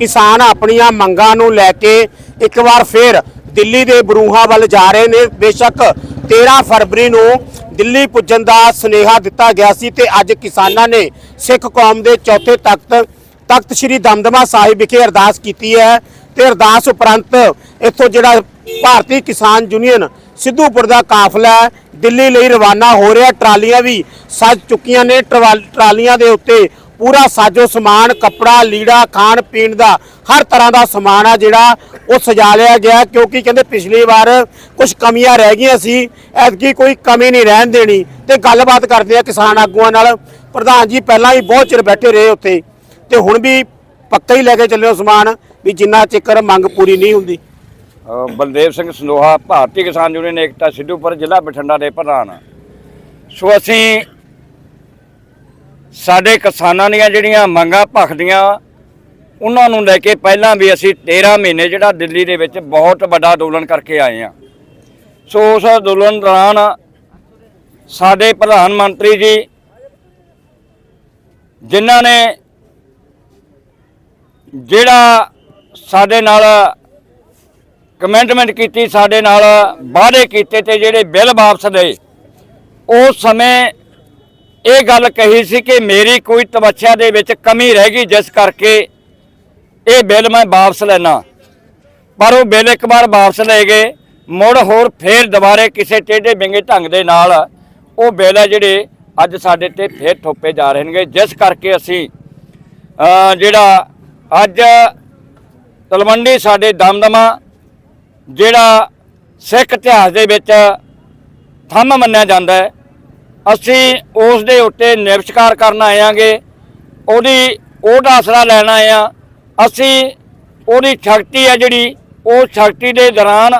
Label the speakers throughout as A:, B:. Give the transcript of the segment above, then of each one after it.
A: ਕਿਸਾਨ ਆਪਣੀਆਂ ਮੰਗਾਂ ਨੂੰ ਲੈ ਕੇ ਇੱਕ ਵਾਰ ਫਿਰ ਦਿੱਲੀ ਦੇ ਬਰੂਹਾਂ ਵੱਲ ਜਾ ਰਹੇ ਨੇ। ਬੇਸ਼ੱਕ 13 ਫਰਵਰੀ ਨੂੰ ਦਿੱਲੀ ਪੁੱਜਣ ਦਾ ਸੁਨੇਹਾ ਦਿੱਤਾ ਗਿਆ ਸੀ ਤੇ ਅੱਜ ਕਿਸਾਨਾਂ ਨੇ ਸਿੱਖ ਕੌਮ ਦੇ ਚੌਥੇ ਤਖਤ ਤਖਤ ਸ੍ਰੀ ਦਮਦਮਾ ਸਾਹਿਬ ਵਿਖੇ ਅਰਦਾਸ ਕੀਤੀ ਹੈ ਤੇ ਅਰਦਾਸ ਉਪਰੰਤ ਇੱਥੋਂ ਜਿਹੜਾ ਭਾਰਤੀ ਕਿਸਾਨ ਯੂਨੀਅਨ ਸਿੱਧੂਪੁਰ ਦਾ ਕਾਫਲਾ ਦਿੱਲੀ ਲਈ ਰਵਾਨਾ ਹੋ ਰਿਹਾ। ਟਰਾਲੀਆਂ ਵੀ ਸੱਜ ਚੁੱਕੀਆਂ ਨੇ। ਟਰਵਾ- ਟਰਾਲੀਆਂ ਦੇ ਉੱਤੇ ਪੂਰਾ ਸਾਜੋ ਸਮਾਨ, ਕੱਪੜਾ, ਲੀੜਾ, ਖਾਣ ਪੀਣ ਦਾ, ਹਰ ਤਰ੍ਹਾਂ ਦਾ ਸਮਾਨ ਆ ਜਿਹੜਾ ਉਹ ਸਜਾ ਲਿਆ ਗਿਆ ਕਿਉਂਕਿ ਕਹਿੰਦੇ ਪਿਛਲੀ ਵਾਰ ਕੁਝ ਕਮੀਆਂ ਰਹਿ ਗਈਆਂ ਸੀ, ਐਤਕੀ ਕੋਈ ਕਮੀ ਨਹੀਂ ਰਹਿਣ ਦੇਣੀ। ਤੇ ਗੱਲਬਾਤ ਕਰਦੇ ਆ ਕਿਸਾਨ ਆਗੂਆਂ ਨਾਲ। ਪ੍ਰਧਾਨ ਜੀ, ਪਹਿਲਾਂ ਹੀ ਬਹੁਤ ਚਿਰ ਬੈਠੇ ਰਹੇ ਉੱਥੇ, ਤੇ ਹੁਣ ਵੀ ਪੱਕਾ ਹੀ ਲੈ ਕੇ ਚੱਲਿਓ ਸਮਾਨ, ਵੀ ਜਿੰਨਾ ਚਿਕਰ ਮੰਗ ਪੂਰੀ ਨਹੀਂ ਹੁੰਦੀ।
B: ਬਲਦੇਵ ਸਿੰਘ ਸੰਦੋਹਾ ਭਾਰਤੀ ਕਿਸਾਨ ਯੂਨੀਅਨ ਏਕਤਾ ਸਿੱਧੂਪੁਰ ਜ਼ਿਲ੍ਹਾ ਬਠਿੰਡਾ ਦੇ ਪ੍ਰਧਾਨ ਸੋ ਅਸੀਂ ਸਾਡੇ ਕਿਸਾਨਾਂ ਦੀਆਂ ਜਿਹੜੀਆਂ ਮੰਗਾਂ ਭਖਦੀਆਂ, ਉਹਨਾਂ ਨੂੰ ਲੈ ਕੇ ਪਹਿਲਾਂ ਵੀ ਅਸੀਂ 13 ਮਹੀਨੇ ਜਿਹੜਾ ਦਿੱਲੀ ਦੇ ਵਿੱਚ ਬਹੁਤ ਵੱਡਾ ਅੰਦੋਲਨ ਕਰਕੇ ਆਏ ਆ ਸੋ ਉਸ ਅੰਦੋਲਨ ਦੌਰਾਨ ਸਾਡੇ ਪ੍ਰਧਾਨ ਮੰਤਰੀ ਜੀ, ਜਿਨ੍ਹਾਂ ਨੇ ਜਿਹੜਾ ਸਾਡੇ ਨਾਲ ਕਮੈਂਟਮੈਂਟ ਕੀਤੀ, ਸਾਡੇ ਨਾਲ ਵਾਅਦੇ ਕੀਤੇ ਤੇ ਜਿਹੜੇ ਬਿੱਲ ਵਾਪਸ ਲਏ, ਉਸ ਸਮੇਂ ਇਹ ਗੱਲ ਕਹੀ ਸੀ ਕਿ ਮੇਰੀ ਕੋਈ ਤਵੱਛਿਆ ਦੇ ਵਿੱਚ ਕਮੀ ਰਹਿ ਗਈ, ਜਿਸ ਕਰਕੇ ਇਹ ਬਿੱਲ ਮੈਂ ਵਾਪਸ ਲੈਣਾ ਪਰ ਉਹ ਬਿੱਲ ਇੱਕ ਵਾਰ ਵਾਪਸ ਲੈ ਗਏ, ਮੁੜ ਹੋਰ ਫੇਰ ਦੁਬਾਰੇ ਕਿਸੇ ਟੇਢੇ ਬਿੰਗੇ ਢੰਗ ਦੇ ਨਾਲ ਉਹ ਬਿੱਲ ਹੈ ਜਿਹੜੇ ਅੱਜ ਸਾਡੇ ਤੇ ਫੇਰ ਥੋਪੇ ਜਾ ਰਹੇ ਨੇ ਜਿਸ ਕਰਕੇ ਅਸੀਂ ਜਿਹੜਾ ਅੱਜ ਤਲਵੰਡੀ ਸਾਡੇ ਦਮਦਮਾ, ਜਿਹੜਾ ਸਿੱਖ ਇਤਿਹਾਸ ਦੇ ਵਿੱਚ ਥੰਮ ਮੰਨਿਆ ਜਾਂਦਾ ਹੈ ਅਸੀਂ ਉਸ ਦੇ ਉੱਤੇ ਨਿਵਸ਼ਕਾਰ ਕਰਨ ਆਇਆਂਗੇ ਉਹਦੀ ਉਹਦਾ ਆਸਰਾ ਲੈਣ ਆਏ ਆ। ਅਸੀਂ ਉਹਦੀ ਸ਼ਕਤੀ ਹੈ ਜਿਹੜੀ ਉਹ ਸ਼ਕਤੀ ਦੇ ਦੌਰਾਨ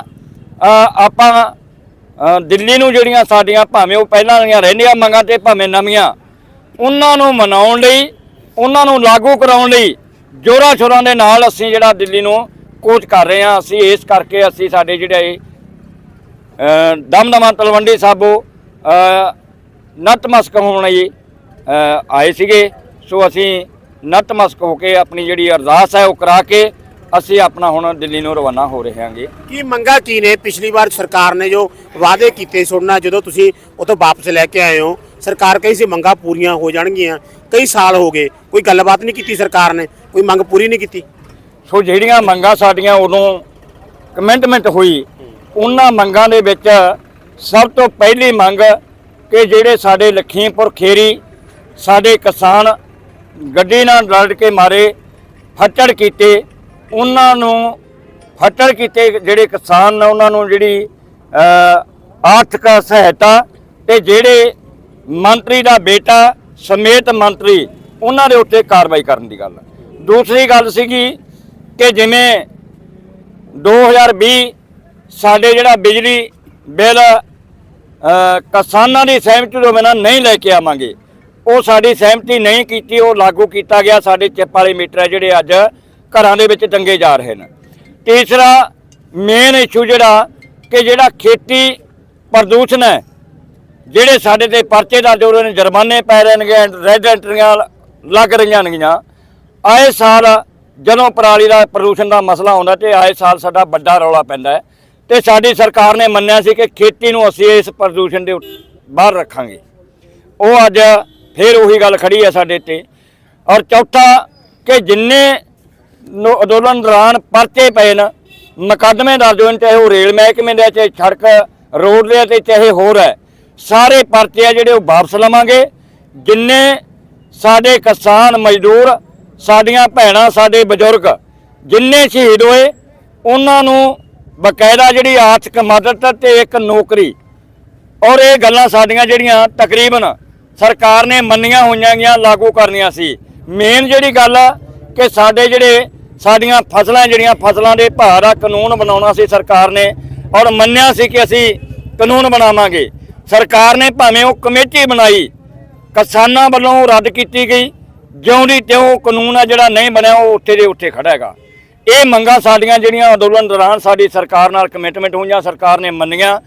B: ਆਪਾਂ ਦਿੱਲੀ ਨੂੰ ਜਿਹੜੀਆਂ ਸਾਡੀਆਂ ਭਾਵੇਂ ਉਹ ਪਹਿਲਾਂ ਦੀਆਂ ਰਹਿੰਦੀਆਂ ਮੰਗਾਂ ਤੇ ਭਾਵੇਂ ਨਵੀਆਂ ਉਹਨਾਂ ਨੂੰ ਮਨਾਉਣ ਲਈ ਉਹਨਾਂ ਨੂੰ ਲਾਗੂ ਕਰਾਉਣ ਲਈ ਜੋਰਾਂ ਸ਼ੋਰਾਂ ਦੇ ਨਾਲ ਅਸੀਂ ਜਿਹੜਾ ਦਿੱਲੀ ਨੂੰ ਕੋਚ ਕਰ ਰਹੇ ਹਾਂ ਅਸੀਂ ਇਸ ਕਰਕੇ ਅਸੀਂ ਸਾਡੇ ਜਿਹੜੇ ਅ, ਦਮਦਮਾ ਤਲਵੰਡੀ ਸਾਬੋ ਨਤਮਸਕ ਹੋਣ ਲਈ ਆਏ ਸੀਗੇ। ਸੋ ਅਸੀਂ ਨਤਮਸਕ ਹੋ ਕੇ ਆਪਣੀ ਜਿਹੜੀ ਅਰਦਾਸ ਹੈ ਉਹ ਕਰਾ ਕੇ ਅਸੀਂ ਆਪਣਾ ਹੁਣ ਦਿੱਲੀ ਨੂੰ ਰਵਾਨਾ ਹੋ ਰਹੇ ਹਾਂਗੇ।
A: ਕੀ ਮੰਗਾ ਕੀ ਨੇ? ਪਿਛਲੀ ਵਾਰ ਸਰਕਾਰ ਨੇ ਜੋ ਵਾਅਦੇ ਕੀਤੇ ਸੁਣਨਾ ਜਦੋਂ ਤੁਸੀਂ ਉਤੋਂ ਵਾਪਸ ਲੈ ਕੇ ਆਏ ਹੋ ਸਰਕਾਰ ਕਹੀ ਸੀ ਮੰਗਾ ਪੂਰੀਆਂ ਹੋ ਜਾਣਗੀਆਂ। ਕਈ ਸਾਲ ਹੋ ਗਏ ਕੋਈ ਗੱਲਬਾਤ ਨਹੀਂ ਕੀਤੀ ਸਰਕਾਰ ਨੇ? ਕੋਈ ਮੰਗ ਪੂਰੀ ਨਹੀਂ ਕੀਤੀ?
B: ਸੋ ਜਿਹੜੀਆਂ ਮੰਗਾਂ ਸਾਡੀਆਂ ਉਦੋਂ ਕਮੈਂਟਮੈਂਟ ਹੋਈ ਉਹਨਾਂ ਮੰਗਾਂ ਦੇ ਵਿੱਚ ਸਭ ਤੋਂ ਪਹਿਲੀ ਮੰਗ ਕਿ ਜਿਹੜੇ ਸਾਡੇ ਲਖੀਮਪੁਰ ਖੇਰੀ, ਸਾਡੇ ਕਿਸਾਨ ਗੱਡੀ ਨਾਲ ਲੜ ਕੇ ਮਾਰੇ, ਫੱਟੜ ਕੀਤੇ, ਉਹਨਾਂ ਨੂੰ ਫੱਟੜ ਕੀਤੇ ਜਿਹੜੇ ਕਿਸਾਨ ਨੇ, ਉਹਨਾਂ ਨੂੰ ਜਿਹੜੀ ਆਰਥਿਕ ਸਹਾਇਤਾ ਤੇ ਜਿਹੜੇ ਮੰਤਰੀ ਦਾ ਬੇਟਾ ਸਮੇਤ ਮੰਤਰੀ, ਉਹਨਾਂ ਦੇ ਉੱਤੇ ਕਾਰਵਾਈ ਕਰਨ ਦੀ ਗੱਲ। ਦੂਸਰੀ ਗੱਲ ਸੀਗੀ ਕਿ ਜਿਵੇਂ 2020 ਸਾਡੇ ਜਿਹੜਾ ਬਿਜਲੀ ਬਿੱਲ ਕਿਸਾਨਾਂ ਦੀ ਸਹਿਮਤੀ ਤੋਂ ਬਿਨਾਂ ਨਹੀਂ ਲੈ ਕੇ ਆਵਾਂਗੇ। ਉਹ ਸਾਡੀ ਸਹਿਮਤੀ ਨਹੀਂ ਕੀਤੀ, ਉਹ ਲਾਗੂ ਕੀਤਾ ਗਿਆ। ਸਾਡੇ ਚਿੱਪ ਵਾਲੇ ਮੀਟਰ ਹੈ ਜਿਹੜੇ ਅੱਜ ਘਰਾਂ ਦੇ ਵਿੱਚ ਟੰਗੇ ਜਾ ਰਹੇ ਨੇ। ਤੀਸਰਾ ਮੇਨ ਇਸ਼ੂ ਜਿਹੜਾ ਕਿ ਜਿਹੜਾ ਖੇਤੀ ਪ੍ਰਦੂਸ਼ਣ ਹੈ, ਜਿਹੜੇ ਸਾਡੇ ਤੇ ਪਰਚੇ ਦਰਜ ਹੋ ਨੇ, ਜੁਰਮਾਨੇ ਪੈ ਰਹੇ ਨੇਗੇ ਰੈੱਡ ਐਂਟਰੀਆਂ ਲੱਗ ਰਹੀਆਂ ਨੇਗੀਆਂ। ਆਏ ਸਾਲ ਜਦੋਂ ਪਰਾਲੀ ਦਾ ਪ੍ਰਦੂਸ਼ਣ ਦਾ ਮਸਲਾ ਆਉਂਦਾ ਤੇ ਆਏ ਸਾਲ ਸਾਡਾ ਵੱਡਾ ਰੌਲਾ ਪੈਂਦਾ ਹੈ। ਤੇ ਸਾਡੀ ਸਰਕਾਰ ਨੇ ਮੰਨਿਆ ਸੀ ਕਿ ਖੇਤੀ ਨੂੰ ਅਸੀਂ ਇਸ ਪ੍ਰਦੂਸ਼ਣ ਦੇ ਬਾਹਰ ਰੱਖਾਂਗੇ। ਉਹ ਅੱਜ ਫੇਰ ਉਹੀ ਗੱਲ ਖੜੀ ਹੈ ਸਾਡੇ ਤੇ। ਔਰ ਚੌਥਾ ਕਿ ਜਿੰਨੇ ਅੰਦੋਲਨ ਦੌਰਾਨ ਪਰਚੇ ਪਏ ਨੇ, ਮੁਕੱਦਮੇ ਦਰਜ ਹੋਏ ਚਾਹੇ ਉਹ ਰੇਲ ਮਹਿਕਮੇ ਦੇ ਚਾਹੇ ਸੜਕ ਰੋਡ ਦੇ ਤੇ ਚਾਹੇ ਹੋਰ ਹੈ, ਸਾਰੇ ਪਰਚੇ ਆ ਜਿਹੜੇ ਉਹ ਵਾਪਸ ਲਵਾਂਗੇ। ਜਿੰਨੇ ਸਾਡੇ ਕਿਸਾਨ ਮਜ਼ਦੂਰ, ਸਾਡੀਆਂ ਭੈਣਾਂ, ਸਾਡੇ ਬਜ਼ੁਰਗ, ਜਿੰਨੇ ਸ਼ਹੀਦ ਹੋਏ, ਉਹਨਾਂ ਨੂੰ ਬਕਾਇਦਾ ਜਿਹੜੀ ਆਰਥਿਕ ਮਦਦ ਤੇ ਇੱਕ ਨੌਕਰੀ। ਔਰ ਇਹ ਗੱਲਾਂ ਸਾਡੀਆਂ ਜਿਹੜੀਆਂ ਤਕਰੀਬਨ ਸਰਕਾਰ ਨੇ ਮੰਨੀਆਂ ਹੋਈਆਂ ਗੀਆਂ, ਲਾਗੂ ਕਰਨੀਆਂ ਸੀ। ਮੇਨ ਜਿਹੜੀ ਗੱਲ ਆ ਕਿ ਸਾਡੇ ਜਿਹੜੇ ਸਾਡੀਆਂ ਫਸਲਾਂ, ਜਿਹੜੀਆਂ ਫਸਲਾਂ ਦੇ ਭਾਅ ਦਾ ਕਾਨੂੰਨ ਬਣਾਉਣਾ ਸੀ ਸਰਕਾਰ ਨੇ, ਔਰ ਮੰਨਿਆ ਸੀ ਕਿ ਅਸੀਂ ਕਾਨੂੰਨ ਬਣਾਵਾਂਗੇ। ਸਰਕਾਰ ਨੇ ਭਾਵੇਂ ਉਹ ਕਮੇਟੀ ਬਣਾਈ, ਕਿਸਾਨਾਂ ਵੱਲੋਂ ਰੱਦ ਕੀਤੀ ਗਈ ਜਿਉਂ ਦੀ ਤਿਉਂ ਕਾਨੂੰਨ ਆ ਜਿਹੜਾ ਨਹੀਂ ਬਣਿਆ, ਉਹ ਉੱਥੇ ਦੇ ਉੱਥੇ ਖੜਾ ਹੈਗਾ। ਇਹ ਮੰਗਾਂ ਸਾਡੀਆਂ ਜਿਹੜੀਆਂ ਅੰਦੋਲਨ ਦੌਰਾਨ ਸਾਡੀ ਸਰਕਾਰ ਨਾਲ ਕਮਿਟਮੈਂਟ ਹੋਈਆਂ, ਸਰਕਾਰ ਨੇ ਮੰਨੀਆਂ।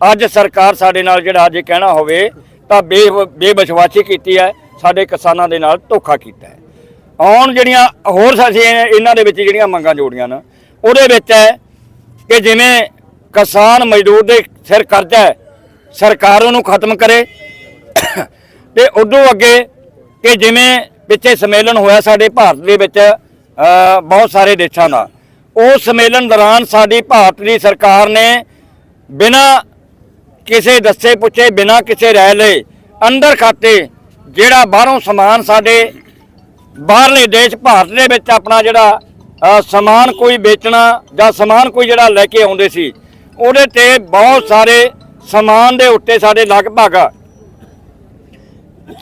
B: ਅੱਜ ਸਰਕਾਰ ਸਾਡੇ ਨਾਲ ਜਿਹੜਾ ਅੱਜ ਕਹਿਣਾ ਹੋਵੇ ਤਾਂ ਬੇ ਬੇਵਿਸ਼ਵਾਸੀ ਕੀਤੀ ਹੈ, ਸਾਡੇ ਕਿਸਾਨਾਂ ਦੇ ਨਾਲ ਧੋਖਾ ਕੀਤਾ ਹੈ। ਆਉਣ ਜਿਹੜੀਆਂ ਹੋਰ ਅਸੀਂ ਇਹਨਾਂ ਦੇ ਵਿੱਚ ਜਿਹੜੀਆਂ ਮੰਗਾਂ ਜੋੜੀਆਂ ਨੇ, ਉਹਦੇ ਵਿੱਚ ਹੈ ਕਿ ਜਿਵੇਂ ਕਿਸਾਨ ਮਜ਼ਦੂਰ ਦੇ ਸਿਰ ਕਰਜ਼ਾ ਹੈ, ਸਰਕਾਰ ਉਹਨੂੰ ਖਤਮ ਕਰੇ। ਤੇ ਉਦੋਂ ਅੱਗੇ ਕਿ ਜਿਵੇਂ ਪਿੱਛੇ ਸੰਮੇਲਨ ਹੋਇਆ ਸਾਡੇ ਭਾਰਤ ਦੇ ਵਿੱਚ ਬਹੁਤ ਸਾਰੇ ਦੇਸ਼ਾਂ ਦਾ। ਉਸ ਸੰਮੇਲਨ ਦੌਰਾਨ ਸਾਡੀ ਭਾਰਤ ਦੀ ਸਰਕਾਰ ਨੇ ਬਿਨਾਂ ਕਿਸੇ ਦੱਸੇ ਪੁੱਛੇ, ਬਿਨਾਂ ਕਿਸੇ ਰਹਿ ਲਏ, ਅੰਦਰ ਖਾਤੇ ਜਿਹੜਾ ਬਾਹਰੋਂ ਸਮਾਨ ਸਾਡੇ ਬਾਹਰਲੇ ਦੇਸ਼, ਭਾਰਤ ਦੇ ਵਿੱਚ ਆਪਣਾ ਜਿਹੜਾ ਸਮਾਨ ਕੋਈ ਵੇਚਣਾ ਜਾਂ ਸਮਾਨ ਕੋਈ ਜਿਹੜਾ ਲੈ ਕੇ ਆਉਂਦੇ ਸੀ, ਉਹਦੇ ਤੇ ਬਹੁਤ ਸਾਰੇ ਸਮਾਨ ਦੇ ਉੱਤੇ ਸਾਡੇ ਲਗਭਗ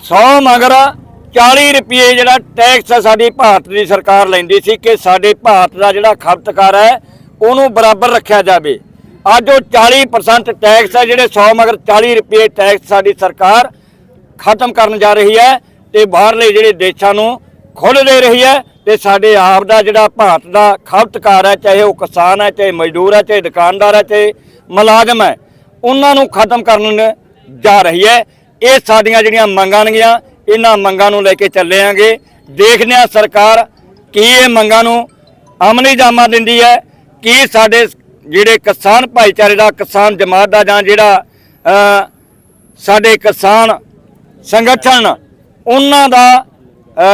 B: 100 ਮਗਰ 40 ਰੁਪਏ ਜਿਹੜਾ ਟੈਕਸ ਸਾਡੀ ਭਾਰਤ ਦੀ ਸਰਕਾਰ ਲੈਂਦੀ ਸੀ ਕਿ ਸਾਡੇ ਭਾਰਤ ਦਾ ਜਿਹੜਾ ਖਪਤਕਾਰ ਹੈ, ਉਹਨੂੰ ਬਰਾਬਰ ਰੱਖਿਆ ਜਾਵੇ। ਅੱਜ ਉਹ 40% ਟੈਕਸ ਹੈ ਜਿਹੜੇ 100 ਮਗਰ 40 ਰੁਪਏ ਟੈਕਸ ਸਾਡੀ ਸਰਕਾਰ ਖਤਮ ਕਰਨ ਜਾ ਰਹੀ ਹੈ ਤੇ ਬਾਹਰਲੇ ਜਿਹੜੇ ਦੇਸ਼ਾਂ ਨੂੰ ਖੁੱਲ੍ਹ ਦੇ ਰਹੀ ਹੈ ਤੇ ਸਾਡੇ ਆਪ ਦਾ ਜਿਹੜਾ ਭਾਰਤ ਦਾ ਖਪਤਕਾਰ ਹੈ, ਚਾਹੇ ਉਹ ਕਿਸਾਨ ਹੈ, ਚਾਹੇ ਮਜ਼ਦੂਰ ਹੈ, ਚਾਹੇ ਦੁਕਾਨਦਾਰ ਹੈ, ਚਾਹੇ ਮੁਲਾਜ਼ਮ ਹੈ, ਉਹਨਾਂ ਨੂੰ ਖਤਮ ਕਰਨ ਜਾ ਰਹੀ ਹੈ। ਇਹ ਸਾਡੀਆਂ ਜਿਹੜੀਆਂ ਮੰਗਾਂ ਨੇਗੀਆਂ ਇਹਨਾਂ ਮੰਗਾਂ ਨੂੰ ਲੈ ਕੇ ਚੱਲੇ ਆਂਗੇ। ਦੇਖਦੇ ਹਾਂ ਸਰਕਾਰ ਕੀ ਇਹ ਮੰਗਾਂ ਨੂੰ ਅਮਲੀ ਜਾਮਾ ਦਿੰਦੀ ਹੈ, ਕੀ ਸਾਡੇ ਜਿਹੜੇ ਕਿਸਾਨ ਭਾਈਚਾਰੇ ਦਾ, ਕਿਸਾਨ ਜਮਾਤ ਦਾ ਜਾਂ ਜਿਹੜਾ ਸਾਡੇ ਕਿਸਾਨ ਸੰਗਠਨ, ਉਹਨਾਂ ਦਾ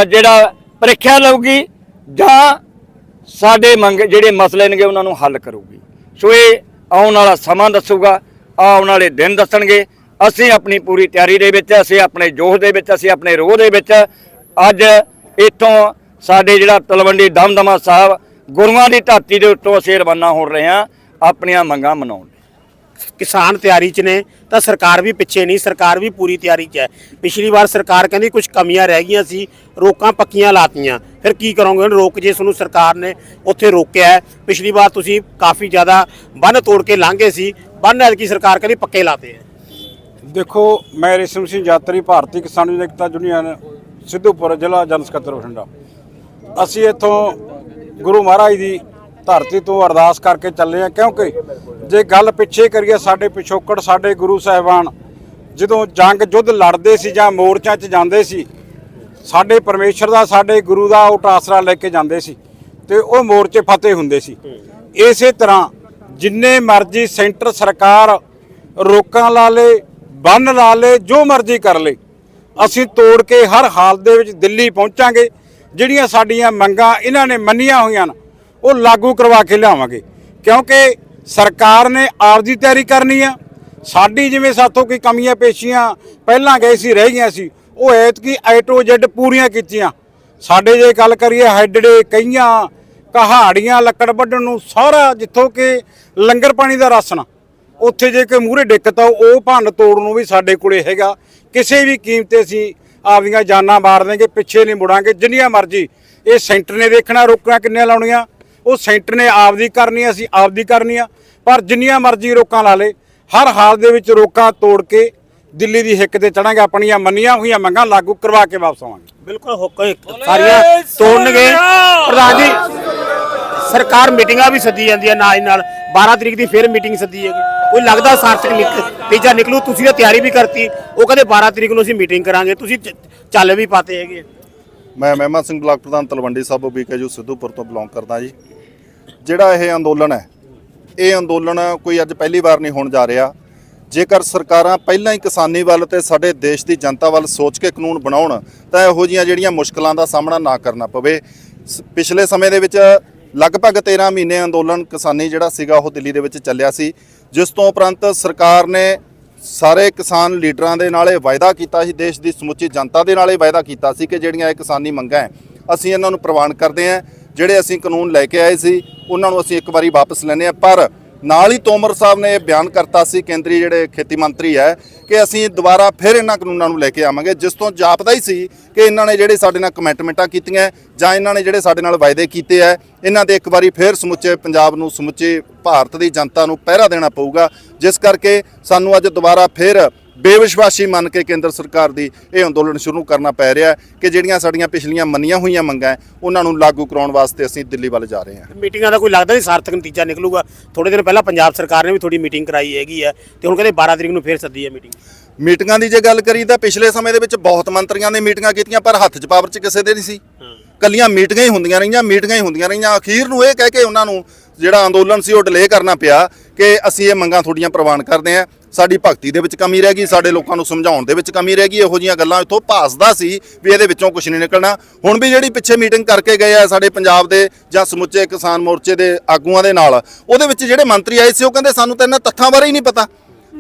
B: ਜਿਹੜਾ ਪ੍ਰੀਖਿਆ ਲਊਗੀ ਜਾਂ ਸਾਡੇ ਮੰਗ, ਜਿਹੜੇ ਮਸਲੇ ਨੇਗੇ ਉਹਨਾਂ ਨੂੰ ਹੱਲ ਕਰੂਗੀ। ਸੋ ਇਹ ਆਉਣ ਵਾਲਾ ਸਮਾਂ ਦੱਸੂਗਾ, ਆਉਣ ਵਾਲੇ ਦਿਨ ਦੱਸਣਗੇ। ਅਸੀਂ ਆਪਣੀ ਪੂਰੀ ਤਿਆਰੀ ਦੇ ਵਿੱਚ ਅਸੀਂ ਆਪਣੇ ਜੋਸ਼ ਦੇ ਵਿੱਚ ਅਸੀਂ ਆਪਣੇ ਰੋਹ ਦੇ ਵਿੱਚ ਅੱਜ ਇੱਥੋਂ ਸਾਡੇ ਜਿਹੜਾ ਤਲਵੰਡੀ ਦਮਦਮਾ ਸਾਹਿਬ ਗੁਰੂਆਂ ਦੀ ਧਰਤੀ ਦੇ ਉੱਤੋਂ ਅਸੀਂ ਰਵਾਨਾ ਹੋ ਰਹੇ ਹਾਂ, ਆਪਣੀਆਂ ਮੰਗਾਂ ਮਨਾਉਣ
A: ਕਿਸਾਨ ਤਿਆਰੀ 'ਚ ਨੇ, ਤਾਂ ਸਰਕਾਰ ਵੀ ਪਿੱਛੇ ਨਹੀਂ, ਸਰਕਾਰ ਵੀ ਪੂਰੀ ਤਿਆਰੀ 'ਚ ਹੈ। ਪਿਛਲੀ ਵਾਰ ਸਰਕਾਰ ਕਹਿੰਦੀ ਕੁਝ ਕਮੀਆਂ ਰਹਿ ਗਈਆਂ ਸੀ, ਰੋਕਾਂ ਪੱਕੀਆਂ ਲਾਤੀਆਂ। ਫਿਰ ਕੀ ਕਰੋਗੇ ਹੁਣ ਰੋਕ ਜੇ ਤੁਹਾਨੂੰ ਸਰਕਾਰ ਨੇ ਉੱਥੇ ਰੋਕਿਆ ਪਿਛਲੀ ਵਾਰ ਤੁਸੀਂ ਕਾਫੀ ਜ਼ਿਆਦਾ ਬੰਨ ਤੋੜ ਕੇ ਲਾਂਘੇ ਸੀ, ਬੰਨ ਐਤਕੀ ਸਰਕਾਰ ਕਹਿੰਦੀ ਪੱਕੇ ਲਾਤੇ ਹੈ।
C: ਦੇਖੋ, ਮੈਂ ਰੇਸ਼ਮ ਸਿੰਘ ਯਾਤਰੀ ਭਾਰਤੀ ਕਿਸਾਨ ਯੂਨੀਅਨ ਯੂਨੀਅਨ, ਸਿੱਧੂਪੁਰ ਜ਼ਿਲ੍ਹਾ ਜਨ ਸਕੱਤਰ ਬਠਿੰਡਾ। ਅਸੀਂ ਇੱਥੋਂ ਗੁਰੂ ਮਹਾਰਾਜ ਦੀ ਧਰਤੀ ਤੋਂ ਅਰਦਾਸ ਕਰਕੇ ਚੱਲੇ ਆ ਕਿਉਂਕਿ ਜੇ ਗੱਲ ਪਿੱਛੇ ਕਰੀਏ, ਸਾਡੇ ਪਿਛੋਕੜ, ਸਾਡੇ ਗੁਰੂ ਸਾਹਿਬਾਨ ਜਦੋਂ ਜੰਗ ਯੁੱਧ ਲੜਦੇ ਸੀ ਜਾਂ ਮੋਰਚਿਆਂ 'ਚ ਜਾਂਦੇ ਸੀ, ਸਾਡੇ ਪਰਮੇਸ਼ਰ ਦਾ, ਸਾਡੇ ਗੁਰੂ ਦਾ ਉਹ ਆਸਰਾ ਲੈ ਕੇ ਜਾਂਦੇ ਸੀ ਤੇ ਉਹ ਮੋਰਚੇ ਫਤਿਹ ਹੁੰਦੇ ਸੀ। ਇਸੇ ਤਰ੍ਹਾਂ ਜਿੰਨੇ ਮਰਜ਼ੀ ਸੈਂਟਰ ਸਰਕਾਰ ਰੋਕਾਂ ਲਾ ਲੇ ਬੰਨ ਲਾ ਲੇ, ਜੋ ਮਰਜ਼ੀ ਕਰ ਲੇ। ਅਸੀਂ ਤੋੜ ਕੇ ਹਰ ਹਾਲਤ ਦੇ ਵਿੱਚ ਦਿੱਲੀ ਪਹੁੰਚਾਂਗੇ। ਜਿਹੜੀਆਂ ਸਾਡੀਆਂ ਮੰਗਾਂ ਇਹਨਾਂ ਨੇ ਮੰਨੀਆਂ ਹੋਈਆਂ ਨੇ, ਉਹ ਲਾਗੂ ਕਰਵਾ ਕੇ ਲਿਆਵਾਂਗੇ। ਕਿਉਂਕਿ ਸਰਕਾਰ ਨੇ ਆਪਦੀ ਤਿਆਰੀ ਕਰਨੀ ਆ। ਸਾਡੀ ਜਿਵੇਂ ਸਾਥੋਂ ਕੋਈ ਕਮੀਆਂ ਪੇਸ਼ੀਆਂ ਪਹਿਲਾਂ ਗਏ ਸੀ, ਰਹਿ ਗਈਆਂ ਸੀ, ਉਹ ਐਤਕੀ ਆਈਟੋ to ਪੂਰੀਆਂ ਕੀਤੀਆਂ। ਸਾਡੇ ਜੇ ਗੱਲ ਕਰੀਏ ਹੈਡੜੇ ਕਈਆਂ, ਕਹਾੜੀਆਂ, ਲੱਕੜ ਵੱਢਣ ਨੂੰ ਸਾਰਾ ਜਿੱਥੋਂ ਕਿ ਲੰਗਰ ਪਾਣੀ ਦਾ ਰਾਸ਼ਨ ਉੱਥੇ ਜੇ ਕੋਈ ਮੂਹਰੇ ਦਿੱਕਤ ਆ ਉਹ ਭੰਨ ਤੋੜ ਨੂੰ ਵੀ ਸਾਡੇ ਕੋਲੇ ਹੈਗਾ। ਕਿਸੇ ਵੀ ਕੀਮਤੇ ਅਸੀਂ ਆਪਦੀਆਂ ਜਾਨਾਂ ਮਾਰ ਦੇਂਗੇ ਪਿੱਛੇ ਨਹੀਂ ਮੁੜਾਂਗੇ। ਜਿੰਨੀਆਂ ਮਰਜ਼ੀ ਇਹ ਸੈਂਟਰ ਨੇ ਦੇਖਣਾ ਰੋਕਾਂ ਕਿੰਨੀਆਂ ਲਾਉਣੀਆਂ। ਉਹ ਸੈਂਟਰ ਨੇ ਆਪਦੀ ਕਰਨੀ ਅਸੀਂ ਆਪਦੀ ਕਰਨੀ ਆ। ਪਰ ਜਿੰਨੀਆਂ ਮਰਜ਼ੀ ਰੋਕਾਂ ਲਾ ਲੇ ਹਰ ਹਾਲ ਦੇ ਵਿੱਚ ਰੋਕਾਂ ਤੋੜ ਕੇ ਦਿੱਲੀ ਦੀ ਹਿੱਕ ਤੇ ਚੜਾਂਗੇ ਆਪਣੀਆਂ ਮੰਨੀਆਂ ਹੋਈਆਂ ਮੰਗਾਂ ਲਾਗੂ ਕਰਵਾ ਕੇ ਵਾਪਸ ਆਵਾਂਗੇ।
A: ਬਿਲਕੁਲ ਹੁੱਕ ਸਾਰੀਆਂ ਤੋੜਨਗੇ। ਪ੍ਰਧਾਨ ਜੀ। ਸਰਕਾਰ ਮੀਟਿੰਗਾਂ ਵੀ ਸੱਦੀ ਜਾਂਦੀਆਂ ਨਾਲ ਹੀ ਨਾਲ। 12 ਤਰੀਕ ਦੀ ਫਿਰ ਮੀਟਿੰਗ ਸੱਦੀ ਹੈਗੀ। ਕੋਈ ਲੱਗਦਾ ਸਾਰਥਕ ਨਿਕ- ਤੀਜਾ ਨਿਕਲੂ, ਤੁਸੀਂ ਤਾਂ ਤਿਆਰੀ ਵੀ ਕਰਤੀ। ਉਹ ਕਹਿੰਦੇ 12 ਤਰੀਕ ਨੂੰ ਅਸੀਂ ਮੀਟਿੰਗ ਕਰਾਂਗੇ। ਤੁਸੀਂ ਚੱਲ ਵੀ ਪਾਤੇ ਹੈਗੇ।
D: ਮੈਂ ਮਹਿਮਾ ਸਿੰਘ ਬਲਾਕ ਪ੍ਰਧਾਨ ਤਲਵੰਡੀ ਸਾਬੋ ਬੀਕੇਯੂ ਸਿੱਧੂਪੁਰ ਤੋਂ ਬਿਲੋਂਗ ਕਰਦਾ ਜੀ। ਜਿਹੜਾ ਇਹ ਅੰਦੋਲਨ ਹੈ, ਇਹ ਅੰਦੋਲਨ ਕੋਈ ਅੱਜ ਪਹਿਲੀ ਵਾਰ ਨਹੀਂ ਹੋਣ ਜਾ ਰਿਹਾ। ਜੇਕਰ ਸਰਕਾਰਾਂ ਪਹਿਲਾਂ ਹੀ ਕਿਸਾਨੀ ਵੱਲ ਤੇ ਸਾਡੇ ਦੇਸ਼ ਦੀ ਜਨਤਾ ਵੱਲ ਸੋਚ ਕੇ ਕਾਨੂੰਨ ਬਣਾਉਣ, ਤਾਂ ਇਹੋ ਜੀਆਂ ਜਿਹੜੀਆਂ ਮੁਸ਼ਕਲਾਂ ਦਾ ਸਾਹਮਣਾ ਨਾ ਕਰਨਾ ਪਵੇ। ਪਿਛਲੇ ਸਮੇਂ ਦੇ ਵਿੱਚ ਲਗਭਗ 13 ਮਹੀਨੇ ਅੰਦੋਲਨ ਕਿਸਾਨੀ ਜਿਹੜਾ ਸੀਗਾ ਉਹ ਦਿੱਲੀ ਦੇ ਵਿੱਚ ਚੱਲਿਆ ਸੀ, ਜਿਸ ਤੋਂ ਉਪਰੰਤ ਸਰਕਾਰ ਨੇ ਸਾਰੇ ਕਿਸਾਨ ਲੀਡਰਾਂ ਦੇ ਨਾਲ ਇਹ ਵਾਅਦਾ ਕੀਤਾ ਸੀ, ਦੇਸ਼ ਦੀ ਸਮੁੱਚੀ ਜਨਤਾ ਦੇ ਨਾਲ ਇਹ ਵਾਅਦਾ ਕੀਤਾ ਸੀ ਕਿ ਜਿਹੜੀਆਂ ਇਹ ਕਿਸਾਨੀ ਮੰਗਾਂ ਹੈ, ਅਸੀਂ ਇਹਨਾਂ ਨੂੰ ਪ੍ਰਵਾਨ ਕਰਦੇ ਹਾਂ, ਜਿਹੜੇ ਅਸੀਂ ਕਾਨੂੰਨ ਲੈ ਕੇ ਆਏ ਸੀ, ਉਹਨਾਂ ਨੂੰ ਅਸੀਂ ਇੱਕ ਵਾਰੀ ਵਾਪਸ ਲੈਨੇ ਆ ਪਰ ਨਾਲ ਹੀ ਤੋਮਰ ਸਾਹਿਬ ਨੇ ਇਹ ਬਿਆਨ ਕਰਤਾ ਸੀ, ਕੇਂਦਰੀ ਜਿਹੜੇ ਖੇਤੀ ਮੰਤਰੀ ਹੈ, ਕਿ ਅਸੀਂ ਦੁਬਾਰਾ ਫਿਰ ਇਹਨਾਂ ਕਾਨੂੰਨਾਂ ਨੂੰ ਲੈ ਕੇ ਆਵਾਂਗੇ, ਜਿਸ ਤੋਂ ਜਾਪਦਾ ਹੀ ਸੀ ਕਿ ਇਹਨਾਂ ਨੇ ਜਿਹੜੇ ਸਾਡੇ ਨਾਲ ਕਮਿਟਮੈਂਟਾਂ ਕੀਤੀਆਂ, ਜਾਂ ਇਹਨਾਂ ਨੇ ਜਿਹੜੇ ਸਾਡੇ ਨਾਲ ਵਾਅਦੇ ਕੀਤੇ ਹੈ, ਇਹਨਾਂ ਦੇ ਇੱਕ ਵਾਰੀ ਫਿਰ ਸਮੁੱਚੇ ਪੰਜਾਬ ਨੂੰ ਸਮੁੱਚੇ ਭਾਰਤ ਦੀ ਜਨਤਾ ਨੂੰ ਪਹਿਰਾ ਦੇਣਾ ਪਊਗਾ, ਜਿਸ ਕਰਕੇ ਸਾਨੂੰ ਅੱਜ ਦੁਬਾਰਾ ਫਿਰ ਬੇਵਿਸ਼ਵਾਸੀ ਮੰਨ ਕੇ ਕੇਂਦਰ ਸਰਕਾਰ ਦੀ ਇਹ ਅੰਦੋਲਨ ਸ਼ੁਰੂ ਕਰਨਾ ਪੈ ਰਿਹਾ ਕਿ ਜਿਹੜੀਆਂ ਸਾਡੀਆਂ ਪਿਛਲੀਆਂ ਮੰਨੀਆਂ ਹੋਈਆਂ ਮੰਗਾਂ ਉਹਨਾਂ ਨੂੰ ਲਾਗੂ ਕਰਾਉਣ ਵਾਸਤੇ ਅਸੀਂ ਦਿੱਲੀ ਵੱਲ ਜਾ ਰਹੇ ਹਾਂ।
A: ਮੀਟਿੰਗਾਂ ਦਾ ਕੋਈ ਲੱਗਦਾ ਨਹੀਂ ਸਾਰਥਕ ਨਤੀਜਾ ਨਿਕਲੂਗਾ? ਥੋੜੇ ਦਿਨ ਪਹਿਲਾਂ ਪੰਜਾਬ ਸਰਕਾਰ ਨੇ ਵੀ ਥੋੜੀ ਮੀਟਿੰਗ ਕਰਾਈ ਹੈਗੀ ਹੈ ਤੇ ਹੁਣ ਕਹਿੰਦੇ 12 ਤਰੀਕ ਨੂੰ ਫਿਰ ਸੱਦੀ ਹੈ ਮੀਟਿੰਗ।
D: ਮੀਟਿੰਗਾਂ ਦੀ ਜੇ ਗੱਲ ਕਰੀ ਤਾਂ ਪਿਛਲੇ ਸਮੇਂ ਦੇ ਵਿੱਚ ਬਹੁਤ ਮੰਤਰੀਆਂ ਨੇ ਮੀਟਿੰਗਾਂ ਕੀਤੀਆਂ ਪਰ ਹੱਥ 'ਚ ਪਾਵਰ 'ਚ ਕਿਸੇ ਦੇ ਨਹੀਂ ਸੀ। ਕੱਲੀਆਂ ਮੀਟਿੰਗਾਂ ਹੀ ਹੁੰਦੀਆਂ ਰਹੀਆਂ ਮੀਟਿੰਗਾਂ ਹੀ ਹੁੰਦੀਆਂ ਰਹੀਆਂ। ਅਖੀਰ ਨੂੰ ਇਹ ਕਹਿ ਕੇ ਉਹਨਾਂ ਨੂੰ ਜਿਹੜਾ ਅੰਦੋਲਨ ਸੀ ਉਹ ਡਿਲੇ ਕਰਨਾ ਪਿਆ ਕਿ ਅਸੀਂ ਇਹ ਮੰਗਾਂ ਤੁਹਾਡੀਆਂ ਪ੍ਰਵਾਨ ਕਰਦੇ ਹਾਂ। ਸਾਡੀ ਭਗਤੀ ਦੇ ਵਿੱਚ ਕਮੀ ਰਹਿ ਗਈ, ਸਾਡੇ ਲੋਕਾਂ ਨੂੰ ਸਮਝਾਉਣ ਦੇ ਵਿੱਚ ਕਮੀ ਰਹਿ ਗਈ, ਇਹੋ ਜੀਆਂ ਗੱਲਾਂ ਇੱਥੋਂ ਭਾਸਦਾ ਸੀ ਵੀ ਇਹਦੇ ਵਿੱਚੋਂ ਕੁਝ ਨਹੀਂ ਨਿਕਲਣਾ। ਹੁਣ ਵੀ ਜਿਹੜੀ ਪਿੱਛੇ ਮੀਟਿੰਗ ਕਰਕੇ ਗਏ ਆ ਸਾਡੇ ਪੰਜਾਬ ਦੇ ਜਾਂ ਸਮੁੱਚੇ ਕਿਸਾਨ ਮੋਰਚੇ ਦੇ ਆਗੂਆਂ ਦੇ ਨਾਲ, ਉਹਦੇ ਵਿੱਚ ਜਿਹੜੇ ਮੰਤਰੀ ਆਏ ਸੀ, ਉਹ ਕਹਿੰਦੇ ਸਾਨੂੰ ਤਾਂ ਇਹਨਾਂ ਤੱਥਾਂ ਬਾਰੇ ਹੀ ਨਹੀਂ ਪਤਾ।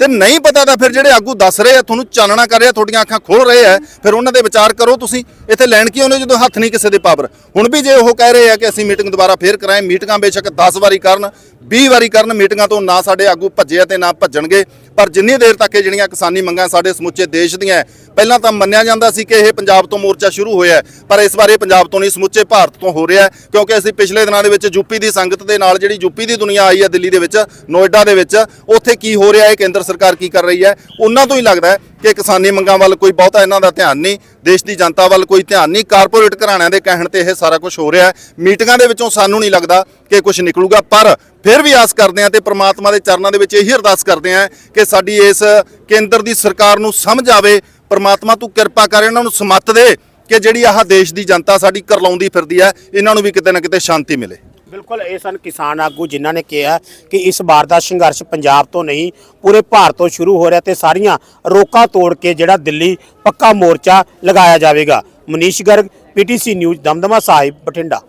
D: ਤੇ ਨਹੀਂ ਪਤਾ ਤਾਂ ਫਿਰ ਜਿਹੜੇ ਆਗੂ ਦੱਸ ਰਹੇ ਆ, ਤੁਹਾਨੂੰ ਚਾਨਣਾ ਕਰ ਰਿਹਾ ਤੁਹਾਡੀਆਂ ਅੱਖਾਂ ਖੋਲ ਰਹੇ ਆ, ਫਿਰ ਉਹਨਾਂ ਦੇ ਵਿਚਾਰ ਕਰੋ ਤੁਸੀਂ। ਇੱਥੇ ਲੈਣ ਕੀ ਉਹਨੇ ਜਦੋਂ ਹੱਥ ਨਹੀਂ ਕਿਸੇ ਦੇ ਪਾਵਰ? ਹੁਣ ਵੀ ਜੇ ਉਹ ਕਹਿ ਰਹੇ ਆ ਕਿ ਅਸੀਂ ਮੀਟਿੰਗ ਦੁਬਾਰਾ ਫੇਰ ਕਰਾਏ ਮੀਟਿੰਗਾਂ ਬੇਸ਼ੱਕ 10 ਵਾਰੀ ਕਰਨ 20 ਵਾਰੀ ਕਰਨ, ਮੀਟਿੰਗਾਂ ਤੋਂ ਨਾ ਸਾਡੇ ਆਗੂ ਭੱਜੇ ਆ ਤੇ ਨਾ ਭੱਜਣਗੇ। ਪਰ ਜਿੰਨੀ ਦੇਰ ਤੱਕ ਇਹ ਜਿਹੜੀਆਂ ਕਿਸਾਨੀ ਮੰਗਾਂ ਸਾਡੇ ਸਮੁੱਚੇ ਦੇਸ਼ ਦੀਆਂ ਪਹਿਲਾਂ ਤਾਂ ਮੰਨਿਆ ਜਾਂਦਾ ਸੀ ਕਿ ਇਹ ਪੰਜਾਬ ਤੋਂ ਮੋਰਚਾ ਸ਼ੁਰੂ ਹੋਇਆ ਪਰ ਇਸ ਵਾਰ ਇਹ ਪੰਜਾਬ ਤੋਂ ਨਹੀਂ, ਸਮੁੱਚੇ ਭਾਰਤ ਤੋਂ ਹੋ ਰਿਹਾ ਕਿਉਂਕਿ ਅਸੀਂ ਪਿਛਲੇ ਦਿਨਾਂ ਦੇ ਵਿੱਚ ਯੂਪੀ ਦੀ ਸੰਗਤ ਦੇ ਨਾਲ ਜਿਹੜੀ ਯੂਪੀ ਦੀ ਦੁਨੀਆ ਆਈ ਹੈ, ਦਿੱਲੀ ਦੇ ਵਿੱਚ, ਨੋਇਡਾ ਦੇ ਵਿੱਚ, ਉੱਥੇ ਕੀ ਹੋ ਰਿਹਾ ਹੈ ਕੇਂਦਰ ਸਰਕਾਰ ਕੀ ਕਰ ਰਹੀ ਹੈ, ਉਹਨਾਂ ਤੋਂ ਹੀ ਲੱਗਦਾ ਹੈ ਕਿ ਕਿਸਾਨੀ ਮੰਗਾਂ ਵੱਲ ਕੋਈ ਬਹੁਤਾ ਇਹਨਾਂ ਦਾ ਧਿਆਨ ਨਹੀਂ, ਦੇਸ਼ ਦੀ ਜਨਤਾ ਵੱਲ ਕੋਈ ਧਿਆਨ ਨਹੀਂ, ਕਾਰਪੋਰੇਟ ਘਰਾਣਿਆਂ ਦੇ ਕਹਿਣ ਤੇ ਇਹ ਸਾਰਾ ਕੁਝ ਹੋ ਰਿਹਾ ਮੀਟਿੰਗਾਂ ਦੇ ਵਿੱਚੋਂ ਸਾਨੂੰ ਨਹੀਂ ਲੱਗਦਾ ਕਿ ਕੁਝ ਨਿਕਲੂਗਾ, ਪਰ ਫਿਰ ਵੀ ਆਸ ਕਰਦੇ ਹਾਂ ਤੇ ਪ੍ਰਮਾਤਮਾ ਦੇ ਚਰਨਾਂ ਦੇ ਵਿੱਚ ਇਹੀ ਅਰਦਾਸ ਕਰਦੇ ਹਾਂ ਕਿ ਸਾਡੀ ਇਸ ਕੇਂਦਰ ਦੀ ਸਰਕਾਰ ਨੂੰ ਸਮਝ ਆਵੇ ਪ੍ਰਮਾਤਮਾ ਤੂੰ ਕਿਰਪਾ ਕਰ, ਇਹਨਾਂ ਨੂੰ ਸਮੱਤ ਦੇ ਕਿ ਜਿਹੜੀ ਆਹ ਦੇਸ਼ ਦੀ ਜਨਤਾ ਸਾਡੀ ਕਰਲਾਉਂਦੀ ਫਿਰਦੀ ਹੈ, ਇਹਨਾਂ ਨੂੰ ਵੀ ਕਿਤੇ ਨਾ ਕਿਤੇ ਸ਼ਾਂਤੀ ਮਿਲੇ।
A: ਬਿਲਕੁਲ, ਇਹ ਸਨ ਕਿਸਾਨ ਆਗੂ ਜਿਨ੍ਹਾਂ ਨੇ ਕਿਹਾ ਕਿ ਇਸ ਵਾਰ ਦਾ ਸੰਘਰਸ਼ ਪੰਜਾਬ ਤੋਂ ਨਹੀਂ, ਪੂਰੇ ਭਾਰਤ ਤੋਂ ਸ਼ੁਰੂ ਹੋ ਰਿਹਾ ਤੇ ਸਾਰੀਆਂ ਰੋਕਾਂ ਤੋੜ ਕੇ ਜਿਹੜਾ ਦਿੱਲੀ ਪੱਕਾ ਮੋਰਚਾ ਲਗਾਇਆ ਜਾਵੇਗਾ। Manish Garg, PTC news, Damdama Sahib, Bathinda.